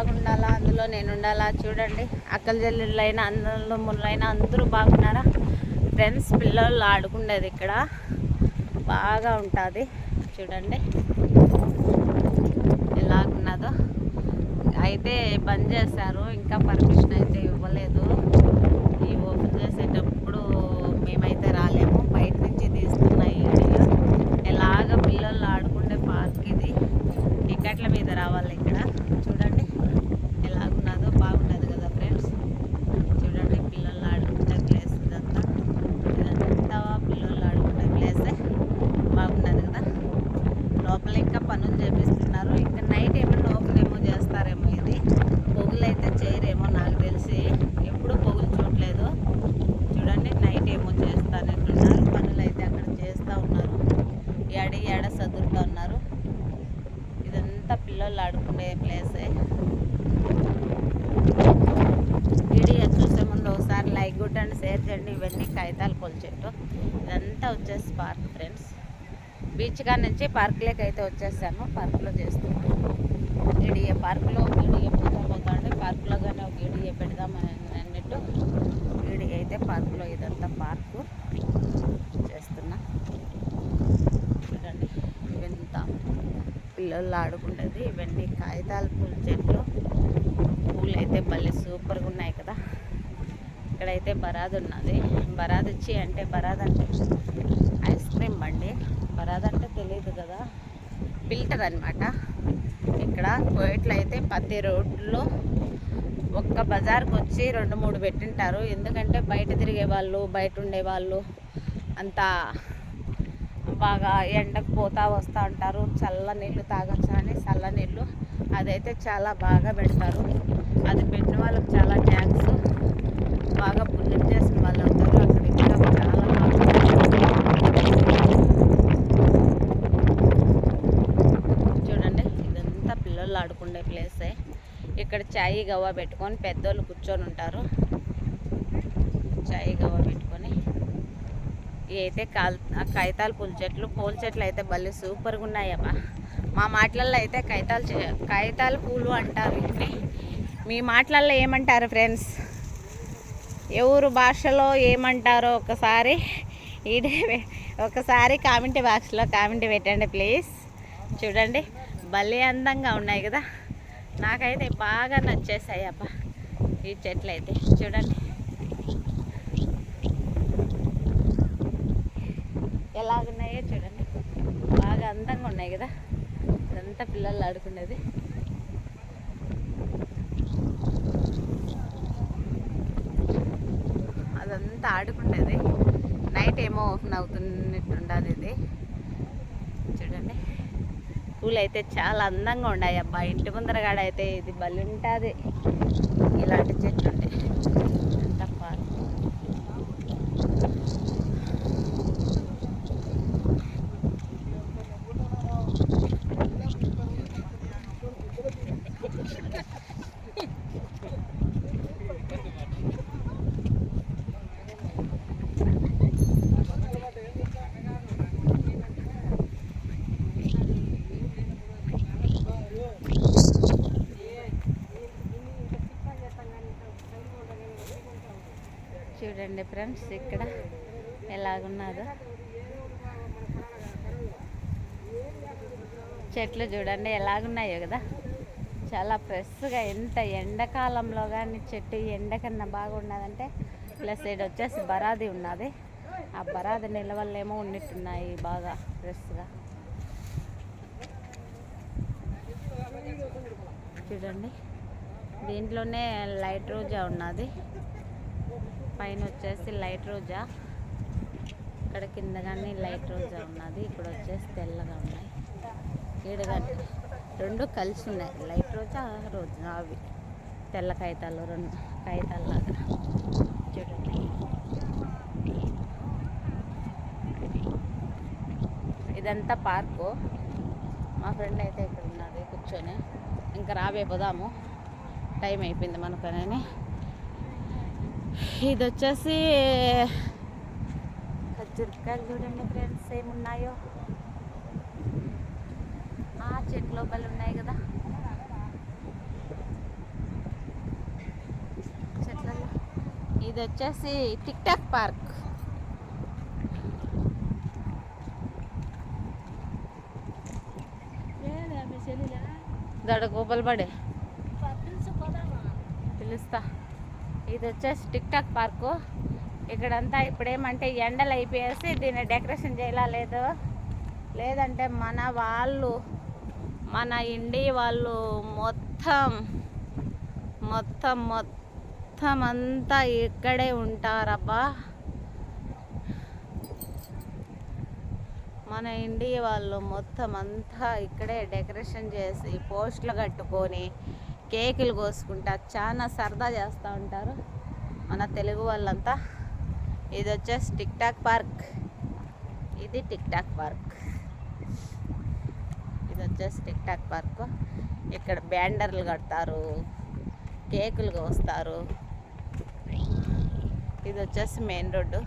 బాగుండాలా? అందులో నేను ఉండాలా చూడండి. అక్కల చెల్లెళ్ళైనా అందరిలో ముళ్ళైనా అందరూ బాగున్నారా? ఫ్రెండ్స్ పిల్లలు ఆడుకుండేది ఇక్కడ. బాగా ఉంటుంది. చూడండి. ఎలాగున్నదో. అయితే బంద్ చేశారు. ఇంకా పర్మిషన్ అయితే ఇవ్వలేదు. ఈ ఓపెన్ చేసేటప్పుడు మేమైతే రాలేము బయట నుంచి తీస్తున్న ఈ వీడియో ఎలాగ పిల్లలు ఆడుకునే పార్క్ ఇది టికెట్ల మీద రావాలి ఇక్కడ చూడండి ఎలాగున్నదో బాగున్నది కదా ఫ్రెండ్స్ చూడండి పిల్లలు ఆడుకునే ప్లేస్ ఇదంతా ఇదంతా పిల్లలు ఆడుకునే ప్లేసే బాగున్నది కదా లోపల ఇంకా పనులు చేపిస్తున్నారు ఇంకా నైట్ ఏమన్నా ఓపెన్ ఏమో చేస్తారేమో ఇది పొగులు అయితే చేయరేమో నాకు తెలిసి ఎప్పుడు పొగులు చూడలేదు చూడండి నైట్ ఏమో చేస్తానంటున్నారు పనులు అయితే అక్కడ చేస్తూ ఉన్నారు ఎడ ఎడ సదురుతూ ఉన్నారు ఇదంతా పిల్లలు ఆడుకునే ప్లేసే వీడియో చూసే ముందు ఒకసారి లైక్ కొట్టండి షేర్ చేయండి ఇవన్నీ కాగితాలు పొలిచెట్టు ఇదంతా వచ్చేసి పార్క్ ఫ్రెండ్స్ బీచ్ కాడ నుంచి పార్క్లోకి అయితే వచ్చేసాను. పార్క్లో చేస్తున్నాను. ఈడిఏ పార్క్లో ఈడిఏ పోతా పోతా అంటే పార్క్లో కానీ ఒక ఈడిఏ పెడదామని అన్నట్టు ఈడిఏ అయితే పార్క్లో ఇదంతా పార్కు చేస్తున్నా. చూడండి ఇవంతా పిల్లలు ఆడుకుంటుంది. ఇవన్నీ కాగితాల పూల చెట్లు. పూలు అయితే భలే సూపర్గా ఉన్నాయి కదా. ఇక్కడైతే బరాద్ ఉన్నది. బరాదు ఇచ్చి అంటే బరాద్ అంటే ఐస్ క్రీమ్ బండి పరాదంటే తెలియదు కదా. ఫిల్టర్ అనమాట ఇక్కడ కోయిట్లో అయితే ప్రతి రోడ్లో ఒక్క బజార్కి వచ్చి రెండు మూడు పెట్టింటారు. ఎందుకంటే బయట తిరిగే వాళ్ళు బయట ఉండేవాళ్ళు అంతా బాగా ఎండకు పోతా వస్తూ ఉంటారు. చల్ల నీళ్ళు తాగొచ్చా అని చల్ల నీళ్ళు అదైతే చాలా బాగా పెడతారు. అది పెట్టిన వాళ్ళకి చాలా థ్యాంక్స్. బాగా పుణ్యం చేసిన వాళ్ళు అవుతారు అక్కడ ఇంకా చాలా బాగుంటుంది. చూడండి ఇదంతా ఉండే ప్లేసే ఇక్కడ చాయ్ గవ్వ పెట్టుకొని పెద్దోళ్ళు కూర్చొని ఉంటారు. చాయ్ గవ్వ పెట్టుకొని. ఇవైతే కాల్ కాగితాలు పూల చెట్లు. పూల చెట్లు అయితే భలే సూపర్గా ఉన్నాయమ్మా మా మాటలలో అయితే కాగితాలు చె- కాగితాల పూలు అంటారు వీటిని మీ మాటలలో ఏమంటారు ఫ్రెండ్స్ ఎవరు భాషలో ఏమంటారో ఒకసారి ఈడే ఒకసారి కామెంట్ బాక్స్లో కామెంట్ పెట్టండి ప్లీజ్ చూడండి భలే అందంగా ఉన్నాయి కదా. నాకైతే బాగా నచ్చేసాయి అబ్బా ఈ చెట్లు అయితే. చూడండి. ఎలాగున్నాయో చూడండి. బాగా అందంగా ఉన్నాయి కదా. ఇదంతా పిల్లలు ఆడుకునేది. అదంతా ఆడుకునేది. నైట్ ఏమో ఓపెన్ అవుతున్నట్టు ఉండాలి ఇది. చూడండి. పూలు అయితే చాలా అందంగా ఉన్నాయి అబ్బా ఇంటి ముందరగాడ అయితే ఇది బలి ఉంటుంది. ఇలాంటి చెట్లు ఉంటాయి అంతా పార్క్ చూడండి ఫ్రెండ్స్ ఇక్కడ ఎలాగున్నదో చెట్లు చూడండి ఎలాగున్నాయో కదా. చాలా ఫ్రెష్గా ఎంత ఎండాకాలంలో కానీ చెట్టు ఎండ కన్నా బాగున్నదంటే ప్లస్ ఇక్కడ వచ్చేసి బరాది ఉన్నది. ఆ బరాది నిలవల్లేమో ఉన్నట్టున్నాయి బాగా ఫ్రెష్గా. చూడండి దీంట్లోనే లైట్ రోజా ఉన్నది. పైన వచ్చేసి లైట్ రోజా. ఇక్కడ కింద కానీ లైట్ రోజా ఉన్నది. ఇక్కడ వచ్చేసి తెల్లగా ఉన్నాయి. ఈడ రెండు కలిసి ఉన్నాయి. లైట్ రోజా రోజా అవి. తెల్ల కాగితాలు రెండు కాగితాలు లాగా చూడండి. ఇదంతా పార్కు. మా ఫ్రెండ్ అయితే ఇక్కడ ఉన్నది కూర్చొని. ఇంకా రాబే పోదాము. టైం అయిపోయింది మనకనని. ఇది వచ్చేసి ఖర్జూరకాయలు చూడండి ఫ్రెండ్స్ ఏమున్నాయో. ఆ చెట్ల లోపల ఉన్నాయి కదా. చెట్ల ఇది వచ్చేసి టిక్ టాక్ పార్క్. దడ గోపల్ పడే పిలుస్తా. ఇది వచ్చేసి టిక్ టాక్ పార్కు. ఇక్కడంతా ఇప్పుడేమంటే ఎండలు అయిపోయేసి దీన్ని డెకరేషన్ చేయాలా లేదు? లేదంటే మన వాళ్ళు మన ఇండియా వాళ్ళు మొత్తం మొత్తం మొత్తం అంతా ఇక్కడే ఉంటారబ్బా. మన ఇండియా వాళ్ళు మొత్తం అంతా ఇక్కడే డెకరేషన్ చేసి పోస్టులు కట్టుకొని కేకులు కోసుకుంటా చాలా సరదా చేస్తూ ఉంటారు మన తెలుగు వాళ్ళంతా. ఇది వచ్చేసి టిక్ టాక్ పార్క్. ఇది టిక్ టాక్ పార్క్. ఇది వచ్చేసి టిక్ టాక్ పార్క్. ఇక్కడ బ్యాండర్లు కడతారు కేకులు కోస్తారు. ఇది వచ్చేసి మెయిన్ రోడ్డు.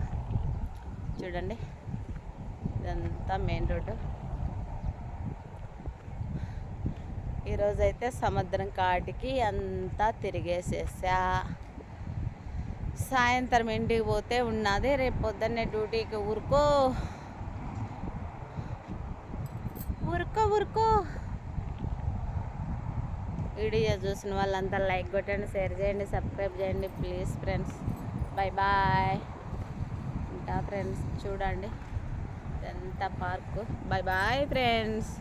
చూడండి ఇదంతా మెయిన్ రోడ్డు. ఈరోజైతే సముద్రం కాటికి అంతా తిరిగేసేసా. సాయంత్రం ఇంటికి పోతే ఉన్నది రేపు పొద్దున్నే డ్యూటీకి ఊరుకో. ఊరుకో ఊరుకో. వీడియో చూసిన వాళ్ళంతా లైక్ కొట్టండి షేర్ చేయండి సబ్స్క్రైబ్ చేయండి ప్లీజ్ ఫ్రెండ్స్. Bye bye. ఉంటా ఫ్రెండ్స్ చూడండి. ఎంత పార్కు. Bye bye friends.